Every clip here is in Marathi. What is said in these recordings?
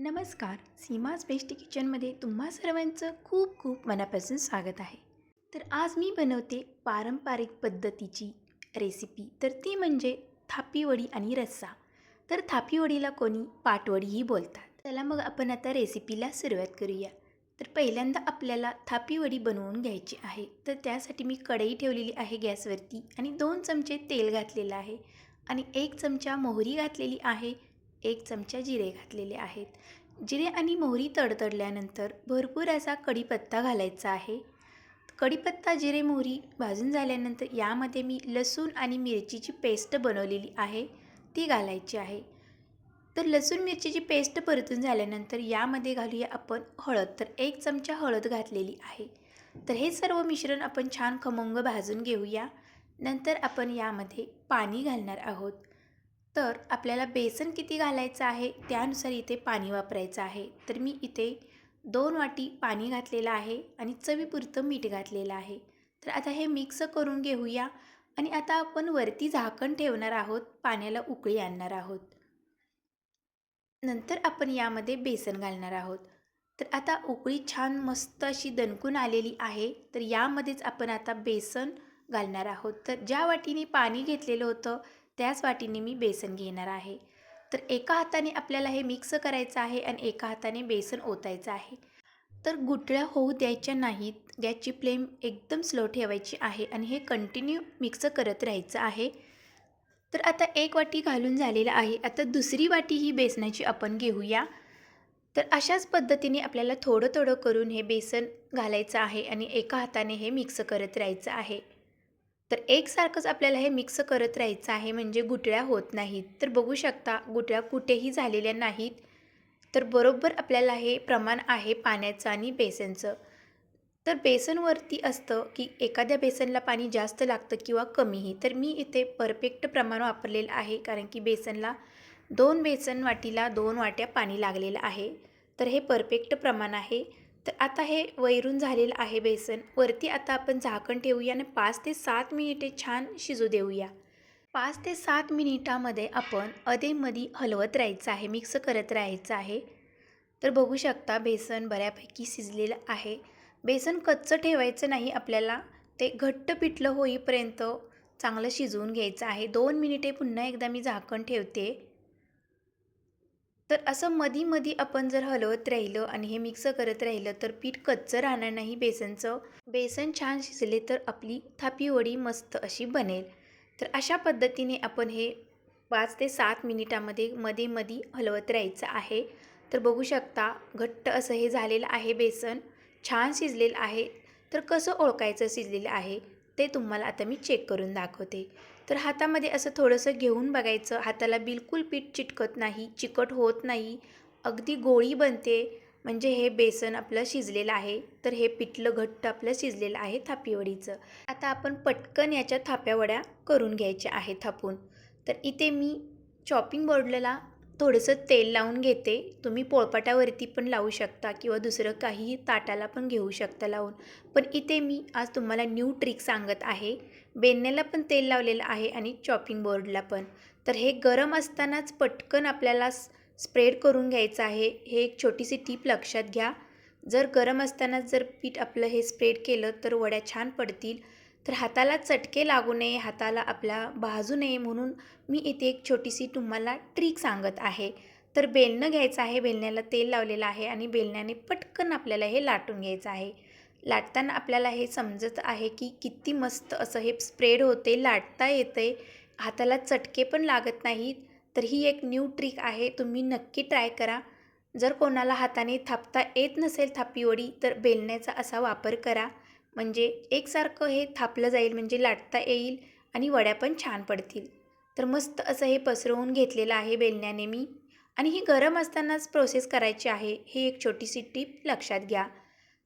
नमस्कार. सीमाज बेस्टी किचनमध्ये तुम्हा सर्वांचं खूप खूप मनापासून स्वागत आहे. तर आज मी बनवते पारंपरिक पद्धतीची रेसिपी तर ती म्हणजे थापीवडी आणि रस्सा. तर थापीवडीला कोणी पाटवडीही बोलतात. चला मग आपण आता रेसिपीला सुरुवात करूया. तर पहिल्यांदा आपल्याला थापीवडी बनवून घ्यायची आहे. तर त्यासाठी मी कढई ठेवलेली आहे गॅसवरती आणि दोन चमचे तेल घातलेलं आहे आणि एक चमचा मोहरी घातलेली आहे. एक चमचा जिरे घातलेले आहेत. जिरे आणि मोहरी तडतडल्यानंतर भरपूर असा कढीपत्ता घालायचा आहे. कढीपत्ता जिरे मोहरी भाजून झाल्यानंतर यामध्ये मी लसूण आणि मिरचीची पेस्ट बनवलेली आहे ती घालायची आहे. तर लसूण मिरचीची पेस्ट परतून झाल्यानंतर यामध्ये घालूया आपण हळद. तर एक चमचा हळद घातलेली आहे. तर हे सर्व मिश्रण आपण छान खमंग भाजून घेऊया. नंतर आपण यामध्ये पाणी घालणार आहोत. तर आपल्याला बेसन किती घालायचं आहे त्यानुसार इथे पाणी वापरायचं आहे. तर मी इथे दोन वाटी पाणी घातलेलं आहे आणि चवीपुरतं मीठ घातलेलं आहे. तर आता हे मिक्स करून घेऊया आणि आता आपण वरती झाकण ठेवणार आहोत पाण्याला उकळी आणणार आहोत. नंतर आपण यामध्ये बेसन घालणार आहोत. तर आता उकळी छान मस्त अशी दणकून आलेली आहे. तर यामध्येच आपण आता बेसन घालणार आहोत. तर ज्या वाटीने पाणी घेतलेलं होतं त्याच वाटीने मी बेसन घेणार आहे. तर एका हाताने आपल्याला हे मिक्स करायचं आहे आणि एका हाताने बेसन ओतायचं आहे. तर गुटळ्या होऊ द्यायच्या नाहीत गॅसची फ्लेम एकदम स्लो ठेवायची आहे आणि हे कंटिन्यू मिक्स करत राहायचं आहे. तर आता एक वाटी घालून झालेलं आहे. आता दुसरी वाटी ही बेसनाची आपण घेऊया. तर अशाच पद्धतीने आपल्याला थोडं थोडं करून हे बेसन घालायचं आहे आणि एका हाताने हे मिक्स करत राहायचं आहे. तर एकसारखंच आपल्याला हे मिक्स करत राहायचं आहे म्हणजे गुटळ्या होत नाहीत. तर बघू शकता गुटळ्या कुठेही झालेल्या नाहीत. तर बरोबर आपल्याला हे प्रमाण आहे पाण्याचं आणि बेसनचं. तर बेसनवरती असतं की एखाद्या बेसनला पाणी जास्त लागतं किंवा कमीही. तर मी इथे परफेक्ट प्रमाण वापरलेलं आहे कारण की बेसनला दोन बेसन वाटीला दोन वाट्या पाणी लागलेलं आहे. तर हे परफेक्ट प्रमाण आहे. तर आता हे वैरून झालेलं आहे बेसन. वरती आता आपण झाकण ठेवूया आणि पाच ते सात मिनिटे छान शिजू देऊया. पाच ते सात मिनिटामध्ये आपण अधेमध्ये हलवत राहायचं आहे मिक्स करत राहायचं आहे. तर बघू शकता बेसन बऱ्यापैकी शिजलेलं आहे. बेसन कच्चं ठेवायचं नाही आपल्याला ते घट्ट पिठलं होईपर्यंत चांगलं शिजवून घ्यायचं आहे. दोन मिनिटे पुन्हा एकदा मी झाकण ठेवते. तर असं मधी मधी आपण जर हलवत राहिलं आणि हे मिक्स करत राहिलं तर पीठ कच्चं राहणार नाही. बेसनचं बेसन छान शिजले तर आपली थापी वडी मस्त अशी बनेल. तर अशा पद्धतीने आपण हे पाच ते सात मिनिटामध्ये मध्ये मध्ये हलवत राहायचं आहे. तर बघू शकता घट्ट असं हे झालेलं आहे बेसन छान शिजलेलं आहे. तर कसं ओळखायचं शिजलेलं आहे ते तुम्हाला आता मी चेक करून दाखवते. तर हातामध्ये असं थोडंसं घेऊन बघायचं. हाताला बिलकुल पीठ चिटकत नाही चिकट होत नाही. अगदी गोळी बनते. म्हणजे हे बेसन आपलं शिजलेलं आहे. तर हे पिठलं घट्ट आपलं शिजलेलं आहे थापीवडीचं. आता आपण पटकन याच्या थाप्यावड्या करून घ्यायच्या आहे थापून. तर इथे मी चॉपिंग बोर्डला थोडंसं तेल लावून घेते. तुम्ही पोळपाटावरती पण लावू शकता किंवा दुसरं काहीही ताटाला पण घेऊ शकता लावून. पण इथे मी आज तुम्हाला न्यू ट्रिक सांगत आहे. बेनण्याला पण तेल लावलेलं आहे आणि चॉपिंग बोर्डला पण. तर हे गरम असतानाच पटकन आपल्याला स्प्रेड करून घ्यायचं आहे. हे एक छोटीशी टीप लक्षात घ्या. जर गरम असतानाच जर पीठ आपलं हे स्प्रेड केलं तर वड्या छान पडतील. तर हाताला चटके लागू नये हाताला आपल्या भाजू नये म्हणून मी इथे एक छोटीशी तुम्हाला ट्रिक सांगत आहे. तर बेलणं घ्यायचं आहे बेलण्याला तेल लावलेलं आहे आणि बेलण्याने पटकन आपल्याला हे लाटून घ्यायचं आहे. लाटताना आपल्याला हे समजत आहे की किती मस्त असं हे स्प्रेड होते लाटता येते. हाताला चटके पण लागत नाहीत तर ही एक न्यू ट्रिक आहे तुम्ही नक्की ट्राय करा. जर कोणाला हाताने थापता येत नसेल थापीवडी तर बेलण्याचा असा वापर करा. म्हणजे एकसारखं हे थापलं जाईल म्हणजे लाटता येईल आणि वड्या पण छान पडतील. तर मस्त असं हे पसरवून घेतलेलं आहे बेलण्याने मी. आणि ही गरम असतानाच प्रोसेस करायची आहे ही एक छोटीशी टीप लक्षात घ्या.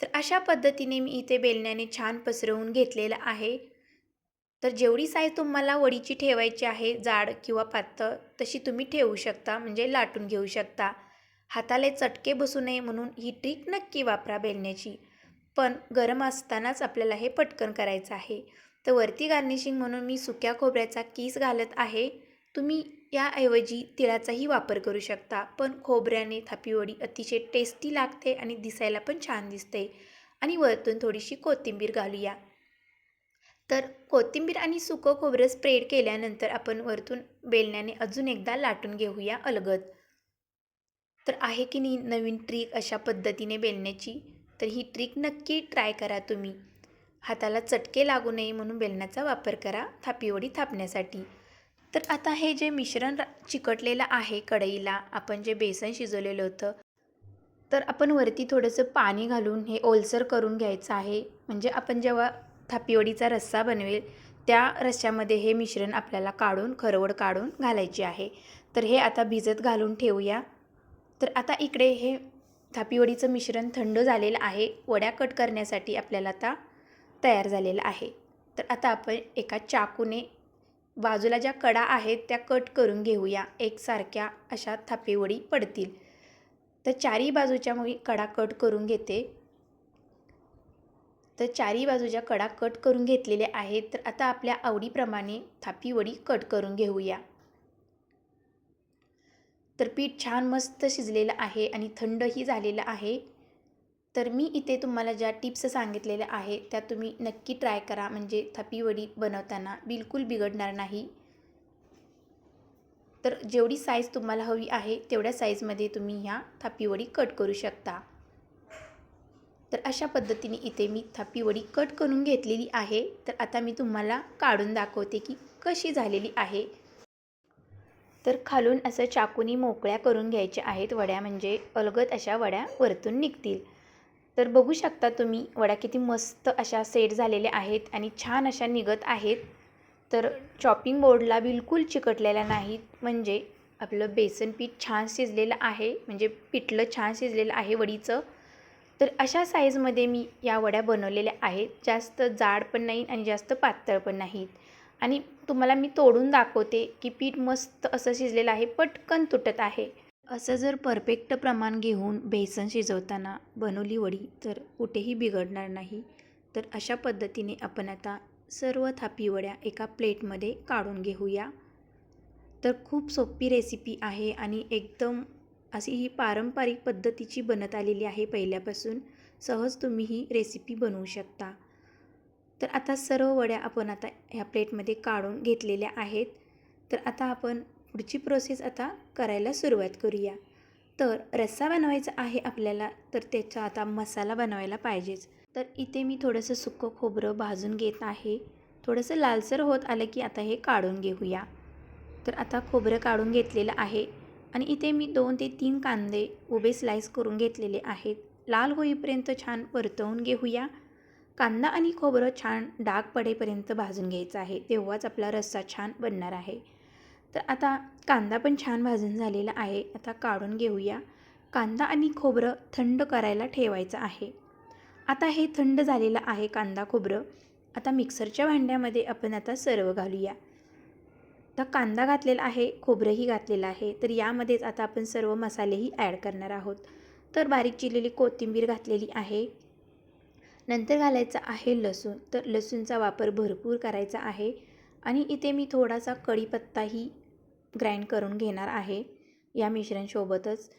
तर अशा पद्धतीने मी इथे बेलण्याने छान पसरवून घेतलेलं आहे. तर जेवढी साईज तुम्हाला वडीची ठेवायची आहे जाड किंवा पातळ तशी तुम्ही ठेवू शकता म्हणजे लाटून घेऊ शकता. हाताला चटके बसू नये म्हणून ही ट्रिक नक्की वापरा बेलण्याची. पण गरम असतानाच आपल्याला हे पटकन करायचं आहे. तर वरती गार्निशिंग म्हणून मी सुक्या खोबऱ्याचा कीस घालत आहे. तुम्ही याऐवजी तिळाचाही वापर करू शकता. पण खोबऱ्याने थापीवडी अतिशय टेस्टी लागते आणि दिसायला पण छान दिसते. आणि वरतून थोडीशी कोथिंबीर घालूया. तर कोथिंबीर आणि सुकं खोबरं स्प्रेड केल्यानंतर आपण वरतून बेलण्याने अजून एकदा लाटून घेऊया अलगद. तर आहे की नाही नवीन ट्रिक अशा पद्धतीने बेलण्याची? तर ही ट्रिक नक्की ट्राय करा तुम्ही. हाताला चटके लागू नये म्हणून बेलनाचा वापर करा थापीवडी थापण्यासाठी. तर आता हे जे मिश्रण चिकटलेलं आहे कढईला आपण जे बेसन शिजवलेलं होतं तर आपण वरती थोडंसं पाणी घालून हे ओलसर करून घ्यायचं आहे. म्हणजे आपण जेव्हा थापीवडीचा रस्सा बनवेल त्या रस्स्यामध्ये हे मिश्रण आपल्याला काढून खरवड काढून घालायची आहे. तर हे आता भिजत घालून ठेवूया. तर आता इकडे हे थापीवडीचं मिश्रण थंड झालेलं आहे. वड्या कट करण्यासाठी आपल्याला आता तयार झालेलं आहे. तर आता आपण एका चाकूने बाजूला ज्या कडा आहेत त्या कट करून घेऊया. एकसारख्या अशा थापीवडी पडतील. तर चारी बाजूच्या मी कडा कट करून घेते. तर चारी बाजूच्या कडा कट करून घेतलेल्या आहेत. तर आता आपल्या आवडीप्रमाणे थापीवडी कट करून घेऊया. तर पीठ छान मस्त शिजलेलं आहे आणि थंडही झालेलं आहे. तर मी इथे तुम्हाला ज्या टिप्स सांगितलेल्या आहेत त्या तुम्ही नक्की ट्राय करा. म्हणजे थपीवडी बनवताना बिलकुल बिघडणार नाही. तर जेवढी साईज तुम्हाला हवी आहे तेवढ्या साईजमध्ये तुम्ही ह्या थापीवडी कट करू शकता. तर अशा पद्धतीने इथे मी थापीवडी कट करून घेतलेली आहे. तर आता मी तुम्हाला काढून दाखवते की कशी झालेली आहे. तर खालून असं चाकूनी मोकळ्या करून घ्यायच्या आहेत वड्या म्हणजे अलगद अशा वड्या वरतून निघतील. तर बघू शकता तुम्ही वड्या किती मस्त अशा सेट झालेल्या आहेत आणि छान अशा निघत आहेत. तर चॉपिंग बोर्डला बिलकुल चिकटलेल्या नाहीत म्हणजे आपलं बेसन पीठ छान शिजलेलं आहे म्हणजे पिठलं छान शिजलेलं आहे वडीचं. तर अशा साईजमध्ये मी या वड्या बनवलेल्या आहेत. जास्त जाड पण नाही आणि जास्त पातळ पण नाहीत. आणि तुम्हाला मी तोडून दाखवते की पीठ मस्त असं शिजलेलं आहे पटकन तुटत आहे. असं जर परफेक्ट प्रमाण घेऊन बेसन शिजवताना बनवली वडी तर कुठेही बिघडणार नाही. तर अशा पद्धतीने आपण आता सर्व थापी वड्या एका प्लेटमध्ये काढून घेऊया. तर खूप सोपी रेसिपी आहे आणि एकदम अशी ही पारंपरिक पद्धतीची बनत आलेली आहे पहिल्यापासून. सहज तुम्ही ही रेसिपी बनवू शकता. तर आता सर्व वड्या आपण आता ह्या प्लेटमध्ये काढून घेतलेल्या आहेत. तर आता आपण पुढची प्रोसेस आता करायला सुरुवात करूया. तर रस्सा बनवायचा आहे आपल्याला तर त्याचा आता मसाला बनवायला पाहिजेच. तर इथे मी थोडंसं सुकं खोबरं भाजून घेत आहे. थोडंसं लालसर होत आलं की आता हे काढून घेऊया. तर आता खोबरं काढून घेतलेलं आहे आणि इथे मी दोन ते तीन कांदे उभे स्लाईस करून घेतलेले आहेत. लाल होईपर्यंत छान परतवून घेऊया. कांदा आणि खोबरं छान डाग पडेपर्यंत भाजून घ्यायचं आहे. तेव्हाच आपला रस्सा छान बनणार आहे. तर आता कांदा पण छान भाजून झालेला आहे. आता काढून घेऊया. कांदा आणि खोबरं थंड करायला ठेवायचं आहे. आता हे थंड झालेलं आहे कांदा खोबरं. आता मिक्सरच्या भांड्यामध्ये आपण आता सर्व घालूया. आता कांदा घातलेला आहे खोबरंही घातलेलं आहे. तर यामध्येच आता आपण सर्व मसालेही ॲड करणार आहोत. तर बारीक चिरलेली कोथिंबीर घातलेली आहे. नंतर घालायचं आहे लसूण. तर लसूणचा वापर भरपूर करायचा आहे आणि इथे मी थोडासा कढीपत्ताही ग्राइंड करून घेणार आहे या मिश्रणसोबतच.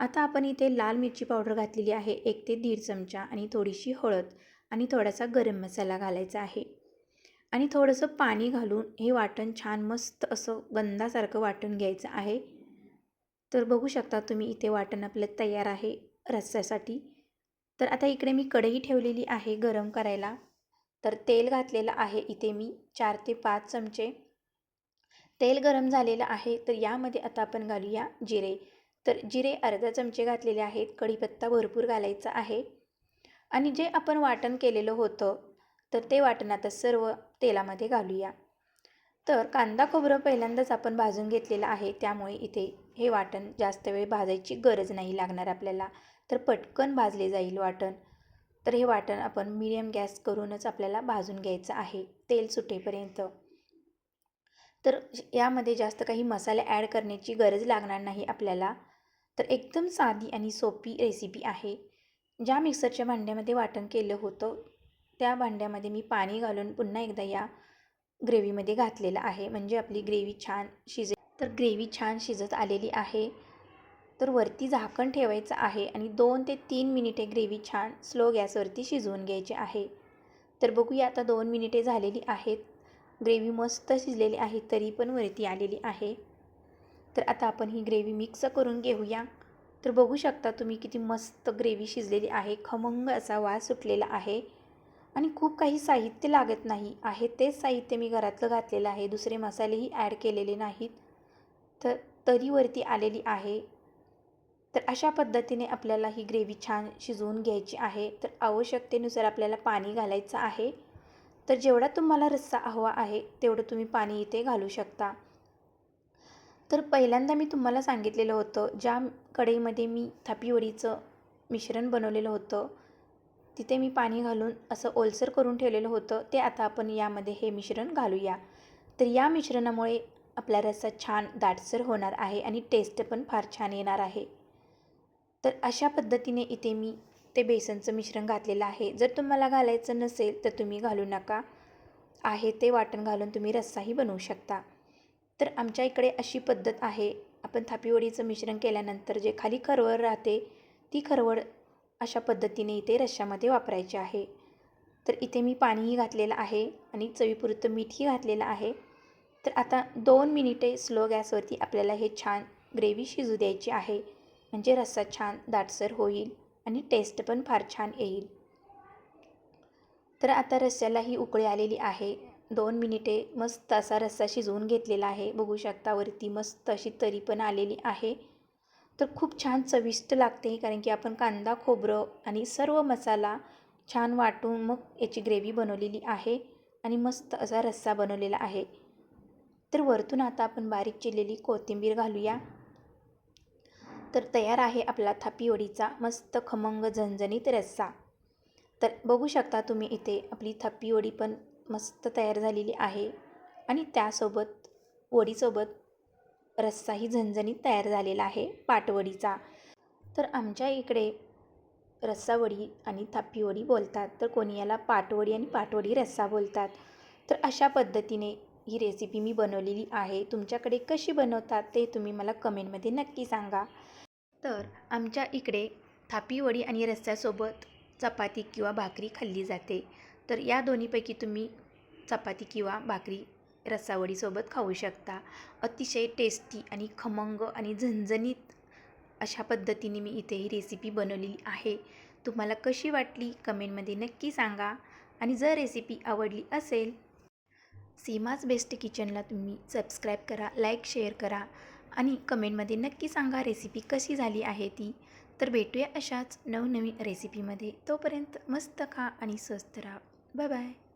आता आपण इथे लाल मिरची पावडर घातलेली आहे एक ते दीड चमचा आणि थोडीशी हळद आणि थोडासा गरम मसाला घालायचा आहे. आणि थोडंसं पाणी घालून हे वाटण छान मस्त असं गंधासारखं वाटून घ्यायचं आहे. तर बघू शकता तुम्ही इथे वाटण आपलं तयार आहे रस्स्यासाठी तर आता इकडे मी कढई ठेवलेली आहे गरम करायला. तर तेल घातलेलं आहे इथे मी चार ते पाच चमचे. तेल गरम झालेलं आहे तर यामध्ये आता आपण घालूया जिरे. तर जिरे अर्धा चमचे घातलेले आहेत कढीपत्ता भरपूर घालायचा आहे. आणि जे आपण वाटण केलेलं होतं तर ते वाटण आता सर्व तेलामध्ये घालूया. तर कांदा खोबरं पहिल्यांदाच आपण भाजून घेतलेलं आहे त्यामुळे इथे हे वाटण जास्त वेळ भाजायची गरज नाही लागणार आपल्याला. तर पटकन भाजले जाईल वाटण. तर हे वाटण आपण मिडियम गॅस करूनच आपल्याला भाजून घ्यायचं आहे तेल सुटेपर्यंत. तर यामध्ये जास्त काही मसाले ॲड करण्याची गरज लागणार नाही आपल्याला. तर एकदम साधी आणि सोपी रेसिपी आहे. ज्या मिक्सरच्या भांड्यामध्ये वाटण केलं होतं त्या भांड्यामध्ये मी पाणी घालून पुन्हा एकदा या ग्रेव्हीमध्ये घातलेलं आहे. म्हणजे आपली ग्रेव्ही छान शिजे तर ग्रेव्ही छान शिजत आलेली आहे. तर वरती झाकण ठेवायचं आहे आणि दोन ते तीन मिनिटे ग्रेव्ही छान स्लो गॅसवरती शिजवून घ्यायची आहे. तर बघूया आता दोन मिनिटे झालेली आहेत. ग्रेव्ही मस्त शिजलेली आहे तरी पण वरती आलेली आहे. तर आता आपण ही ग्रेव्ही मिक्स करून घेऊया. तर बघू शकता तुम्ही किती मस्त ग्रेव्ही शिजलेली आहे खमंग असा वास सुटलेला आहे. आणि खूप काही साहित्य लागत नाही. आहे तेच साहित्य मी घरातलं घातलेलं आहे दुसरे मसालेही ॲड केलेले नाहीत. तर तरी वरती आलेली आहे. तर अशा पद्धतीने आपल्याला ही ग्रेव्ही छान शिजवून घ्यायची आहे. तर आवश्यकतेनुसार आपल्याला पाणी घालायचं आहे. तर जेवढा तुम्हाला रस्सा हवा आहे तेवढं तुम्ही पाणी इथे घालू शकता. तर पहिल्यांदा मी तुम्हाला सांगितलेलं होतं ज्या कढईमध्ये मी थापीवडीचं मिश्रण बनवलेलं होतं तिथे मी पाणी घालून असं ओलसर करून ठेवलेलं होतं. ते आता आपण यामध्ये हे मिश्रण घालूया. तर या मिश्रणामुळे आपला रस्सा छान दाटसर होणार आहे आणि टेस्ट पण फार छान येणार आहे. तर अशा पद्धतीने इथे मी ते बेसनचं मिश्रण घातलेलं आहे. जर तुम्हाला घालायचं नसेल तर तुम्ही घालू नका. आहे ते वाटण घालून तुम्ही रस्साही बनवू शकता. तर आमच्या इकडे अशी पद्धत आहे. आपण थापीवडीचं मिश्रण केल्यानंतर जे खाली खरवड राहते ती खरवड अशा पद्धतीने इथे रश्श्यामध्ये वापरायची आहे. तर इथे मी पाणीही घातलेलं आहे आणि चवीपुरतं मीठही घातलेलं आहे. तर आता दोन मिनिटे स्लो गॅसवरती आपल्याला हे छान ग्रेव्ही शिजू द्यायची आहे. म्हणजे रस्सा छान दाटसर होईल आणि टेस्ट पण फार छान येईल. तर आता रस्स्यालाही उकळी आलेली आहे. दोन मिनिटे मस्त असा रस्सा शिजवून घेतलेला आहे. बघू शकता वरती मस्त अशी तरी पण आलेली आहे. तर खूप छान चविष्ट लागते कारण की आपण कांदा खोबरं आणि सर्व मसाला छान वाटून मग याची ग्रेव्ही बनवलेली आहे आणि मस्त असा रस्सा बनवलेला आहे. तर वरतून आता आपण बारीक चिरलेली कोथिंबीर घालूया. तर तयार आहे आपला थापीवडीचा मस्त खमंग झणझणीत रस्सा. तर बघू शकता तुम्ही इथे आपली थापीवडी पण मस्त तयार झालेली आहे. आणि त्यासोबत वडीसोबत रस्साही झणझणीत तयार झालेला आहे पाटवडीचा. तर आमच्या इकडे रस्सावडी आणि थापीवडी बोलतात. तर कोणी याला पाटवडी आणि पाटवडी रस्सा बोलतात. तर अशा पद्धतीने ही रेसिपी मी बनवलेली आहे. तुमच्याकडे कशी बनवतात ते तुम्ही मला कमेंटमध्ये नक्की सांगा. तर आमच्या इकडे थापीवडी आणि रस्स्यासोबत चपाती किंवा भाकरी खाल्ली जाते. तर या दोन्हीपैकी तुम्ही चपाती किंवा भाकरी रस्सावडीसोबत खाऊ शकता. अतिशय टेस्टी आणि खमंग आणि झणझणीत अशा पद्धतीने मी इथे ही रेसिपी बनवलेली आहे. तुम्हाला कशी वाटली कमेंटमध्ये नक्की सांगा आणि जर रेसिपी आवडली असेल सीमाज बेस्ट किचनला तुम्ही सबस्क्राईब करा लाईक शेअर करा आणि कमेंटमध्ये नक्की सांगा रेसिपी कशी झाली आहे ती. तर भेटूया अशाच नवनवीन रेसिपीमध्ये. तोपर्यंत मस्त खा आणि स्वस्त राहा. Bye bye.